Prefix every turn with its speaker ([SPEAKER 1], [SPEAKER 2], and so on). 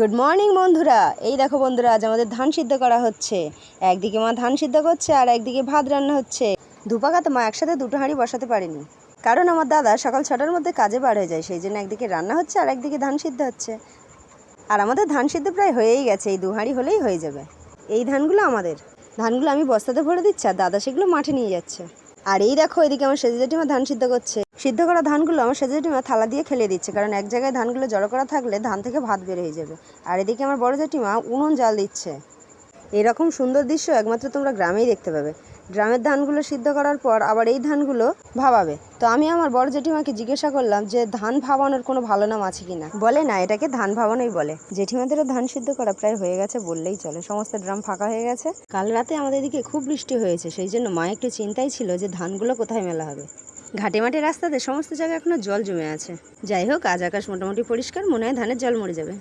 [SPEAKER 1] Good morning বন্ধুরা। এই দেখো বন্ধুরা, আজ আমাদের ধান সিদ্ধ করা হচ্ছে। একদিকে মা ধান সিদ্ধ করছে, আর একদিকে ভাত রান্না হচ্ছে। দুপাকাতে মা একসাথে দুটো হাঁড়ি বসাতে পারেনি। কারণ আমার দাদা সকাল ছটার মধ্যে কাজে বার হয়ে যায়, সেই জন্য একদিকে রান্না হচ্ছে আর একদিকে ধান সিদ্ধ হচ্ছে। আর আমাদের ধান সিদ্ধ প্রায় হয়েই গেছে, এই দু হাঁড়ি হলেই হয়ে যাবে। এই ধানগুলো আমাদের। ধানগুলো আমি বস্তাতে ভরে দিচ্ছি, আর দাদা সেগুলো মাঠে নিয়ে যাচ্ছে। আর এই দেখো, এদিকে আমার সেজে জেঠিমা ধান সিদ্ধ করছে। সিদ্ধ করা ধানগুলো আমার সেজে থালা দিয়ে খেলে দিচ্ছে, কারণ এক জায়গায় ধানগুলো জড়ো করা থাকলে ধান থেকে ভাত বের হয়ে যাবে। আর এদিকে আমার বড় জেঠিমা উনুন জাল দিচ্ছে। এরকম সুন্দর দৃশ্য একমাত্র তোমরা গ্রামেই দেখতে পাবে। গ্রামের ধানগুলো সিদ্ধ করার পর আবার এই ধানগুলো ভাবাবে। তো আমি আমার বড় জেঠিমাকে জিজ্ঞাসা করলাম যে, ধান ভাবানোর কোনো ভালো নাম আছে কিনা বলে, না, এটাকে ধান ভাবানোই বলে। জেঠিমাদেরও ধান সিদ্ধ করা প্রায় হয়ে গেছে, বললেই চলে। সমস্ত ড্রাম ফাঁকা হয়ে গেছে। কাল রাতে আমাদের দিকে খুব বৃষ্টি হয়েছে, সেই জন্য মা একটু চিন্তাই ছিল যে, ধানগুলো কোথায় মেলা হবে। ঘাটে মাঠে রাস্তাতে সমস্ত জায়গায় এখনও জল জমে আছে। যাই হোক, আজ আকাশ মোটামুটি পরিষ্কার, মনে হয় ধানের জল মরে যাবে।